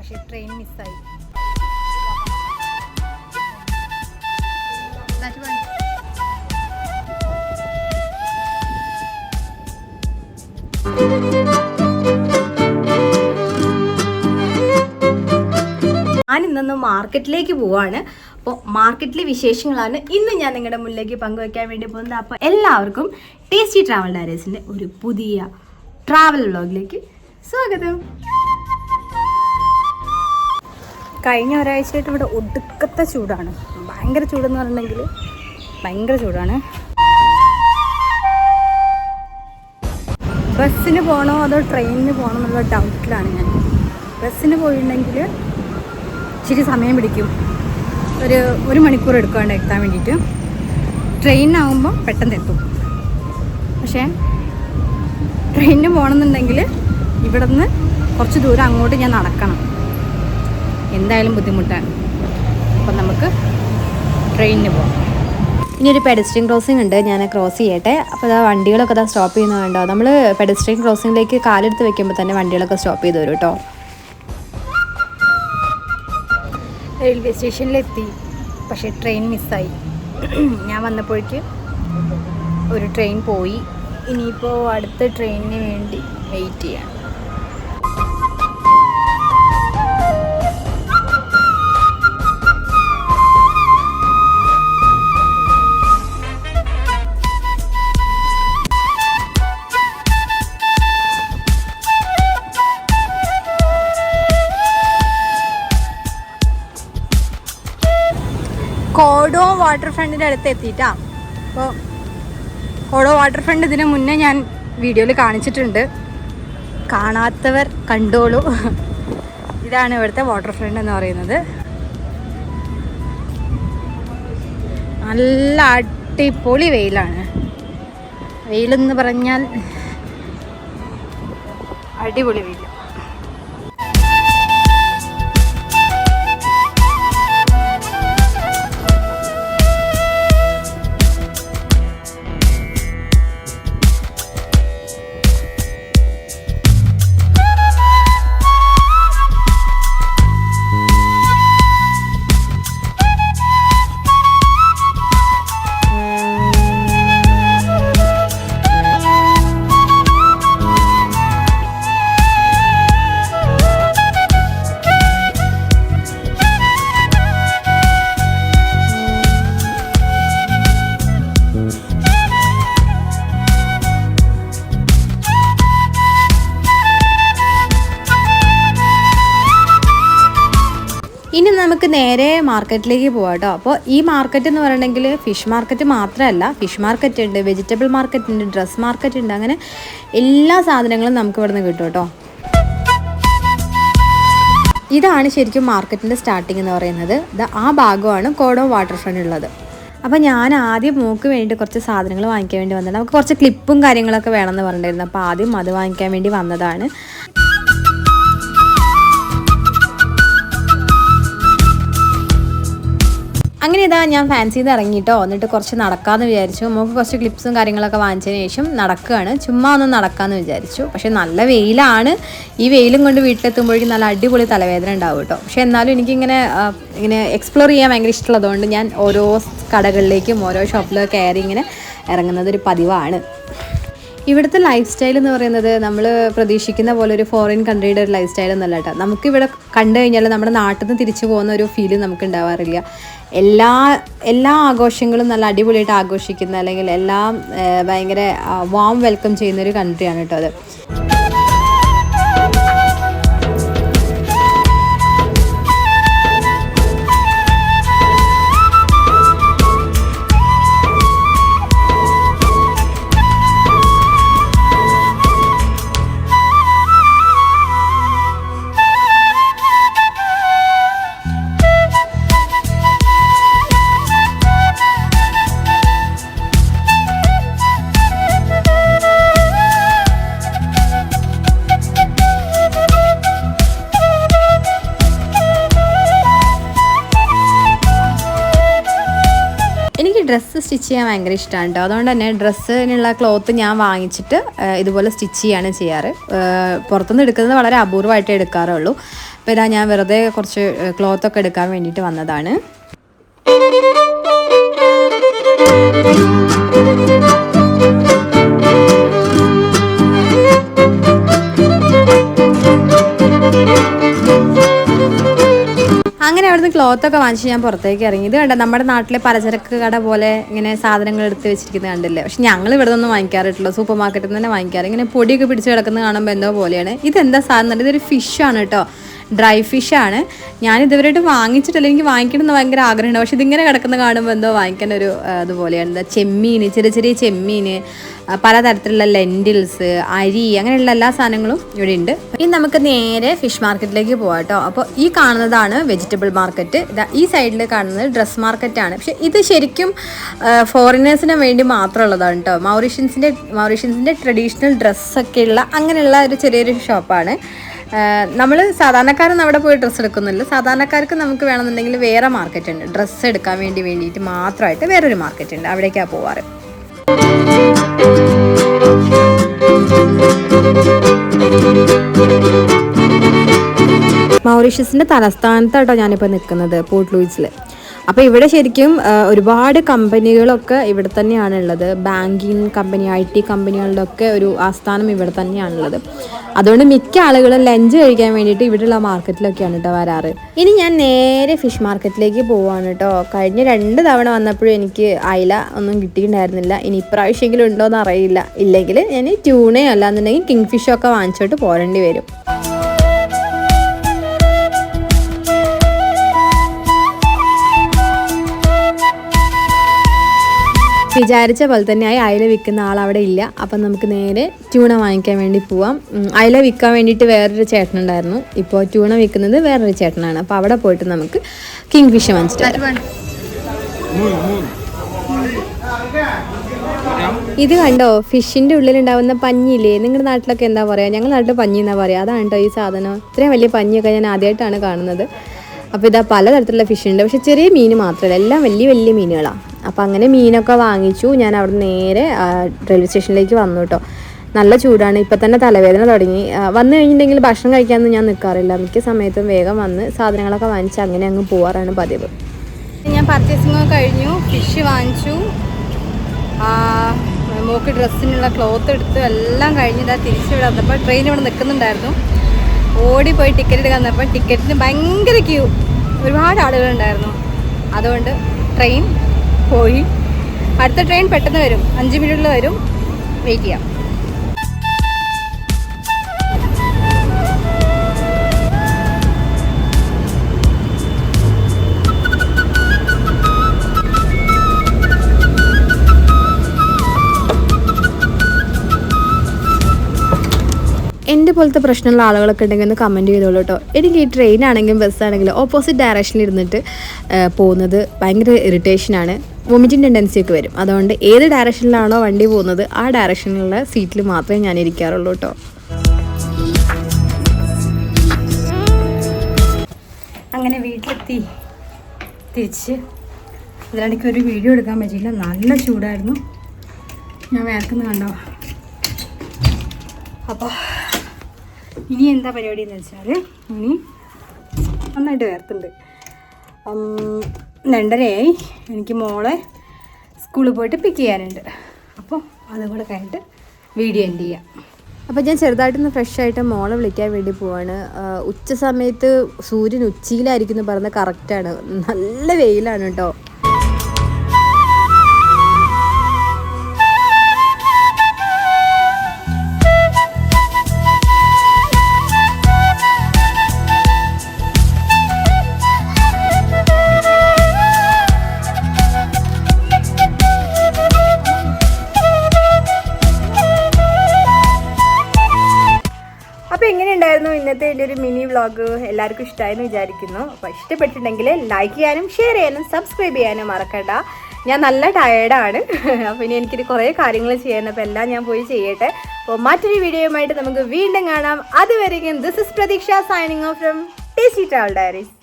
പക്ഷേ ട്രെയിൻ മിസ്സായി ഞാൻ മാർക്കറ്റിലേക്ക് പോവാണ്. അപ്പോൾ മാർക്കറ്റിലെ വിശേഷങ്ങളാണ് ഇന്ന് ഞാൻ നിങ്ങളുടെ മുന്നിലേക്ക് പങ്കുവയ്ക്കാൻ വേണ്ടി പോകുന്നത്. അപ്പോൾ എല്ലാവർക്കും ടേസ്റ്റി ട്രാവൽ ഡയറീസിന്റെ ഒരു പുതിയ ട്രാവൽ വ്ളോഗിലേക്ക് സ്വാഗതം. കഴിഞ്ഞ ഒരാഴ്ചയായിട്ട് ഇവിടെ ഒടുക്കത്തെ ചൂടാണ്. ഭയങ്കര ചൂടെന്ന് പറഞ്ഞിട്ടുണ്ടെങ്കിൽ ഭയങ്കര ചൂടാണ്. ബസ്സിന് പോകണോ അതോ ട്രെയിനിന് പോകണോ എന്നുള്ള ഡൗട്ടിലാണ് ഞാൻ. ബസ്സിന് പോയിട്ടുണ്ടെങ്കിൽ ഇച്ചിരി സമയം പിടിക്കും. ഒരു ഒരു മണിക്കൂർ എടുക്കാണ്ട് എത്താൻ വേണ്ടിയിട്ട്. ട്രെയിനാകുമ്പോൾ പെട്ടെന്ന് എത്തും. പക്ഷേ ട്രെയിനിന് പോകണമെന്നുണ്ടെങ്കിൽ ഇവിടെ നിന്ന് കുറച്ച് ദൂരം അങ്ങോട്ട് ഞാൻ നടക്കണം. എന്തായാലും ബുദ്ധിമുട്ടാണ്. അപ്പം നമുക്ക് ട്രെയിനിന് പോകാം ഇനി ഒരു പെഡസ്ട്രിയൻ ക്രോസിംഗ് ഉണ്ട് ഞാൻ ക്രോസ് ചെയ്യട്ടെ. അപ്പോൾ അതാ വണ്ടികളൊക്കെ അതാ സ്റ്റോപ്പ് ചെയ്യുന്നത് വേണ്ടോ നമ്മൾ പെഡസ്ട്രിയൻ ക്രോസിംഗിലേക്ക് കാലെടുത്ത് വെക്കുമ്പോൾ തന്നെ വണ്ടികളൊക്കെ സ്റ്റോപ്പ് ചെയ്ത് വരും കേട്ടോ. റെയിൽവേ സ്റ്റേഷനിലെത്തി പക്ഷേ ട്രെയിൻ മിസ്സായി ഞാൻ വന്നപ്പോഴേക്ക് ഒരു ട്രെയിൻ പോയി. ഇനിയിപ്പോൾ അടുത്ത ട്രെയിനിന് വേണ്ടി വെയിറ്റ് ചെയ്യണം. ഫ്രണ്ടിന്റെ അടുത്ത് എത്തിയിട്ടാ. അപ്പോൾ കോഡോ വാട്ടർ ഫ്രണ്ട് ഇതിന് മുന്നേ ഞാൻ വീഡിയോയിൽ കാണിച്ചിട്ടുണ്ട്. കാണാത്തവർ കണ്ടോളൂ. ഇതാണ് ഇവിടുത്തെ വാട്ടർ ഫ്രണ്ട് എന്ന് പറയുന്നത്. നല്ല അടിപൊളി വെയിലാണ്. വെയിലെന്ന് പറഞ്ഞാൽ അടിപൊളി വെയിൽ നേരെ മാർക്കറ്റിലേക്ക് പോകാം കേട്ടോ അപ്പോൾ ഈ മാർക്കറ്റ് എന്ന് പറയണമെങ്കിൽ ഫിഷ് മാർക്കറ്റ് മാത്രമല്ല ഫിഷ് മാർക്കറ്റ് ഉണ്ട് വെജിറ്റബിൾ മാർക്കറ്റ് ഉണ്ട് ഡ്രസ് മാർക്കറ്റ് ഉണ്ട് അങ്ങനെ എല്ലാ സാധനങ്ങളും നമുക്ക് ഇവിടെ നിന്ന് കിട്ടും കേട്ടോ ഇതാണ് ശരിക്കും മാർക്കറ്റിന്റെ സ്റ്റാർട്ടിംഗ് എന്ന് പറയുന്നത്. ആ ഭാഗമാണ് കോഡോ വാട്ടർ ഫ്രണ്ട് ഉള്ളത്. അപ്പോൾ ഞാൻ ആദ്യം മൂക്ക് വേണ്ടിയിട്ട് കുറച്ച് സാധനങ്ങൾ വാങ്ങിക്കാൻ വേണ്ടി വന്നത് നമുക്ക് കുറച്ച് ക്ലിപ്പും കാര്യങ്ങളൊക്കെ വേണമെന്ന് പറഞ്ഞിട്ടുണ്ടായിരുന്നു. അപ്പോൾ ആദ്യം അത് വാങ്ങിക്കാൻ വേണ്ടി വന്നതാണ്. അങ്ങനെ ഇതാ ഞാൻ ഫാൻസിയിൽ നിന്ന് ഇറങ്ങിയിട്ടോ എന്നിട്ട് കുറച്ച് നടക്കാമെന്ന് വിചാരിച്ചു. നമുക്ക് കുറച്ച് ക്ലിപ്സും കാര്യങ്ങളൊക്കെ വാങ്ങിച്ചതിന് ശേഷം നടക്കുകയാണ് ചുമ്മാ ഒന്ന് നടക്കാമെന്ന് വിചാരിച്ചു. പക്ഷേ നല്ല വെയിലാണ്. ഈ വെയിലും കൊണ്ട് വീട്ടിലെത്തുമ്പോഴേക്കും നല്ല അടിപൊളി തലവേദന ഉണ്ടാവും കേട്ടോ പക്ഷേ എന്നാലും എനിക്കിങ്ങനെ ഇങ്ങനെ എക്സ്പ്ലോർ ചെയ്യാൻ ഭയങ്കര ഇഷ്ടമുള്ളതുകൊണ്ട് ഞാൻ ഓരോ കടകളിലേക്കും ഓരോ ഷോപ്പിലൊക്കെ കയറി ഇങ്ങനെ ഇറങ്ങുന്നത് ഒരു പതിവാണ്. ഇവിടുത്തെ ലൈഫ് സ്റ്റൈൽ എന്ന് പറയുന്നത് നമ്മൾ പ്രതീക്ഷിക്കുന്ന പോലെ ഒരു ഫോറിൻ കൺട്രിയുടെ ഒരു ലൈഫ് സ്റ്റൈൽ എന്നല്ല കേട്ടോ നമുക്കിവിടെ കണ്ടു കഴിഞ്ഞാൽ നമ്മുടെ നാട്ടിൽ നിന്ന് തിരിച്ചു പോകുന്ന ഒരു ഫീൽ നമുക്ക് ഉണ്ടാവാറില്ല. എല്ലാ എല്ലാ ആഘോഷങ്ങളും നല്ല അടിപൊളിയായിട്ട് ആഘോഷിക്കുന്ന അല്ലെങ്കിൽ എല്ലാം ഭയങ്കര വാം വെൽക്കം ചെയ്യുന്ന ഒരു കൺട്രിയാണ് കേട്ടോ അത്. സ്റ്റിച്ച് ചെയ്യാൻ ഭയങ്കര ഇഷ്ടമാണ് കേട്ടോ അതുകൊണ്ട് തന്നെ ഡ്രസ്സിനുള്ള ക്ലോത്ത് ഞാൻ വാങ്ങിച്ചിട്ട് ഇതുപോലെ സ്റ്റിച്ച് ചെയ്യാണ് ചെയ്യാറ്. പുറത്തുനിന്ന് എടുക്കുന്നത് വളരെ അപൂർവമായിട്ടേ എടുക്കാറുള്ളൂ. അപ്പോൾ ഇതാ ഞാൻ വെറുതെ കുറച്ച് ക്ലോത്തൊക്കെ എടുക്കാൻ വേണ്ടിയിട്ട് വന്നതാണ്. അങ്ങനെ അവിടുന്ന് ക്ലോത്ത് ഒക്കെ വാങ്ങിച്ച് ഞാൻ പുറത്തേക്ക് ഇറങ്ങി. ഇത് കണ്ട? നമ്മുടെ നാട്ടിലെ പലചരക്ക് കട പോലെ ഇങ്ങനെ സാധനങ്ങൾ എടുത്ത് വെച്ചിരിക്കുന്നത് കണ്ടില്ലേ? പക്ഷെ ഞങ്ങൾ ഇവിടെ നിന്നും വാങ്ങിക്കാറില്ല സൂപ്പർ മാർക്കറ്റിൽ നിന്ന് തന്നെ വാങ്ങിക്കാറ്. ഇങ്ങനെ പൊടിയൊക്കെ പിടിച്ച് കിടക്കുന്ന കാണുമ്പോൾ എന്തോ പോലെയാണ്. എന്താ സാധനം? ഇതൊരു ഫിഷ് ആണ് കേട്ടോ. ഡ്രൈ ഫിഷാണ് ഞാൻ ഇതുവരെയായിട്ട് വാങ്ങിച്ചിട്ടില്ല. എനിക്ക് വാങ്ങിക്കണം എന്ന് ഭയങ്കര ആഗ്രഹമുണ്ട്. പക്ഷെ ഇതിങ്ങനെ കിടക്കുന്ന കാണുമ്പോൾ എന്തോ വാങ്ങിക്കാൻ ഒരു അതുപോലെയാണ് എന്താ ചെമ്മീൻ ചെറിയ ചെറിയ ചെമ്മീൻ പലതരത്തിലുള്ള ലെന്റിൽസ് അരി അങ്ങനെയുള്ള എല്ലാ സാധനങ്ങളും ഇവിടെ ഉണ്ട്. ഇനി നമുക്ക് നേരെ ഫിഷ് മാർക്കറ്റിലേക്ക് പോകാം കേട്ടോ. അപ്പോൾ ഈ കാണുന്നതാണ് വെജിറ്റബിൾ മാർക്കറ്റ് ഈ സൈഡിൽ കാണുന്നത് ഡ്രസ് മാർക്കറ്റാണ് പക്ഷെ ഇത് ശരിക്കും ഫോറിനേഴ്സിന് വേണ്ടി മാത്രമുള്ളതാണ് കേട്ടോ. മൗറീഷ്യൻസിന്റെ മൗറീഷ്യൻസിന്റെ ട്രഡീഷണൽ ഡ്രസ്സൊക്കെയുള്ള അങ്ങനെയുള്ള ഒരു ചെറിയൊരു ഷോപ്പാണ് നമ്മൾ സാധാരണക്കാരൊന്നും അവിടെ പോയി ഡ്രസ്സ് എടുക്കുന്നില്ല. സാധാരണക്കാർക്ക് നമുക്ക് വേണമെന്നുണ്ടെങ്കിൽ വേറെ മാർക്കറ്റ് ഉണ്ട്. ഡ്രസ്സ് എടുക്കാൻ വേണ്ടി വേണ്ടിയിട്ട് മാത്രമായിട്ട് വേറൊരു മാർക്കറ്റ് ഉണ്ട്. അവിടേക്കാണ് പോവാറ്. മൗറീഷ്യസിന്റെ തലസ്ഥാനത്താട്ടോ ഞാനിപ്പോൾ നിൽക്കുന്നത് പോർട്ട് ലൂയിസിൽ അപ്പോൾ ഇവിടെ ശരിക്കും ഒരുപാട് കമ്പനികളൊക്കെ ഇവിടെ തന്നെയാണുള്ളത്. ബാങ്കിങ് കമ്പനി ഐ ടി കമ്പനികളുടെ ഒക്കെ ഒരു ആസ്ഥാനം ഇവിടെ തന്നെയാണുള്ളത്. അതുകൊണ്ട് മിക്ക ആളുകളും ലഞ്ച് കഴിക്കാൻ വേണ്ടിയിട്ട് ഇവിടെയുള്ള മാർക്കറ്റിലൊക്കെയാണ് കേട്ടോ വരാറ്. ഇനി ഞാൻ നേരെ ഫിഷ് മാർക്കറ്റിലേക്ക് പോവാണ് കേട്ടോ. കഴിഞ്ഞ രണ്ട് തവണ വന്നപ്പോഴും എനിക്ക് അയില ഒന്നും കിട്ടിയിട്ടുണ്ടായിരുന്നില്ല. ഇനി ഇപ്രാവശ്യമെങ്കിലും ഉണ്ടോ എന്ന് അറിയില്ല. ഇല്ലെങ്കിൽ ഞാൻ ട്യൂണയോ അല്ലാന്നുണ്ടെങ്കിൽ കിങ് ഫിഷോ ഒക്കെ വാങ്ങിച്ചോട്ട് പോരേണ്ടി വരും. വിചാരിച്ച പോലെ തന്നെ ആയി അയല വിൽക്കുന്ന ആൾ അവിടെ ഇല്ല. അപ്പം നമുക്ക് നേരെ ട്യൂണ വാങ്ങിക്കാൻ വേണ്ടി പോവാം. അയല വിൽക്കാൻ വേണ്ടിയിട്ട് വേറൊരു ചേട്ടനുണ്ടായിരുന്നു ഇപ്പോൾ ട്യൂണ വിൽക്കുന്നത് വേറൊരു ചേട്ടനാണ്. അപ്പോൾ അവിടെ പോയിട്ട് നമുക്ക് കിങ് ഫിഷ് വാങ്ങിച്ചിട്ട്. ഇത് കണ്ടോ? ഫിഷിന്റെ ഉള്ളിലുണ്ടാവുന്ന പഞ്ഞിയില്ലേ? നിങ്ങളുടെ നാട്ടിലൊക്കെ എന്താ പറയുക? ഞങ്ങളുടെ നാട്ടിൽ പഞ്ഞി എന്നാ പറയുക? അതാണ് കേട്ടോ ഈ സാധനം. ഇത്രയും വലിയ പഞ്ഞിയൊക്കെ ഞാൻ ആദ്യമായിട്ടാണ് കാണുന്നത്. അപ്പോൾ ഇതാ പലതരത്തിലുള്ള ഫിഷ് ഉണ്ട്. പക്ഷെ ചെറിയ മീൻ മാത്രമല്ല എല്ലാം വലിയ വലിയ മീനുകളാണ് അപ്പോൾ അങ്ങനെ മീനൊക്കെ വാങ്ങിച്ചു. ഞാൻ അവിടെ നേരെ റെയിൽവേ സ്റ്റേഷനിലേക്ക് വന്നു കേട്ടോ നല്ല ചൂടാണ്. ഇപ്പം തന്നെ തലവേദന തുടങ്ങി. വന്നു കഴിഞ്ഞിട്ടുണ്ടെങ്കിൽ ഭക്ഷണം കഴിക്കാമെന്ന് ഞാൻ നിൽക്കാറില്ല മിക്ക സമയത്തും വേഗം വന്ന് സാധനങ്ങളൊക്കെ വാങ്ങിച്ച് അങ്ങനെ അങ്ങ് പോവാറാണ് പതിവ്. ഞാൻ പർച്ചേസിംഗ് ഒക്കെ കഴിഞ്ഞു. ഫിഷ് വാങ്ങിച്ചു. മോക്ക് ഡ്രസ്സിനുള്ള ക്ലോത്ത് എടുത്തു. എല്ലാം കഴിഞ്ഞിട്ട് തിരിച്ചു ഇവിടെ വന്നപ്പോൾ ട്രെയിൻ ഇവിടെ നിൽക്കുന്നുണ്ടായിരുന്നു ഓടിപ്പോയി ടിക്കറ്റ് എടുക്കാൻ ടിക്കറ്റിന് ഭയങ്കര ക്യൂ ഒരുപാട് ആളുകളുണ്ടായിരുന്നു. അതുകൊണ്ട് ട്രെയിൻ പോയി. അടുത്ത ട്രെയിൻ പെട്ടെന്ന് വരും. അഞ്ച് മിനിറ്റിൽ വരും. വെയിറ്റ് ചെയ്യാം. എന്റെ പോലത്തെ പ്രശ്നമുള്ള ആളുകളൊക്കെ ഉണ്ടെങ്കിൽ ഒന്ന് കമന്റ് ചെയ്തോളൂ കേട്ടോ എനിക്ക് ഈ ട്രെയിൻ ആണെങ്കിലും ബസ്സാണെങ്കിലും ഓപ്പോസിറ്റ് ഡയറക്ഷനിൽ ഇരുന്നിട്ട് പോകുന്നത് ഭയങ്കര ഇറിറ്റേഷനാണ് വൊമിറ്റിംഗ് ടെൻഡൻസി ഒക്കെ വരും. അതുകൊണ്ട് ഏത് ഡയറക്ഷനിലാണോ വണ്ടി പോകുന്നത് ആ ഡയറക്ഷനിലുള്ള സീറ്റിൽ മാത്രമേ ഞാൻ ഇരിക്കാറുള്ളൂ കേട്ടോ അങ്ങനെ വീട്ടിലെത്തി. തിരിച്ച്. ഇതിനിടയ്ക്ക് ഒരു വീഡിയോ എടുക്കാൻ പറ്റിയില്ല. നല്ല ചൂടായിരുന്നു. ഞാൻ വേർക്കുന്നു കണ്ടോ? അപ്പോൾ ഇനി എന്താ പരിപാടി എന്ന് വെച്ചാൽ ഇനി നന്നായിട്ട് വേർത്തുണ്ട് രണ്ടരയായി. എനിക്ക് മോളെ സ്കൂളിൽ പോയിട്ട് പിക്ക് ചെയ്യാനുണ്ട്. അപ്പോൾ അതും കൂടെ കഴിഞ്ഞിട്ട് വീഡിയോ എൻഡ് ചെയ്യാം. അപ്പോൾ ഞാൻ ചെറുതായിട്ടൊന്ന് ഫ്രഷ് ആയിട്ട് മോളെ വിളിക്കാൻ വേണ്ടി പോവാണ്. ഉച്ച സമയത്ത് സൂര്യൻ ഉച്ചയിലായിരിക്കും എന്ന് പറയുന്നത് കറക്റ്റാണ് നല്ല വെയിലാണ് കേട്ടോ. എങ്ങനെയുണ്ടായിരുന്നു ഇന്നത്തെ എന്റെ ഒരു മിനി വ്ളോഗ് എല്ലാവർക്കും ഇഷ്ടമായെന്ന് വിചാരിക്കുന്നു. അപ്പോൾ ഇഷ്ടപ്പെട്ടിട്ടുണ്ടെങ്കിൽ ലൈക്ക് ചെയ്യാനും ഷെയർ ചെയ്യാനും സബ്സ്ക്രൈബ് ചെയ്യാനും മറക്കണ്ട. ഞാൻ നല്ല ടയേർഡാണ് അപ്പോൾ ഇനി എനിക്കിത് കുറേ കാര്യങ്ങൾ ചെയ്യണം അപ്പോൾ എല്ലാം ഞാൻ പോയി ചെയ്യട്ടെ. അപ്പോൾ മറ്റൊരു വീഡിയോയുമായിട്ട് നമുക്ക് വീണ്ടും കാണാം. അതുവരെയും this is Prateeksha signing off from tasty travel diaries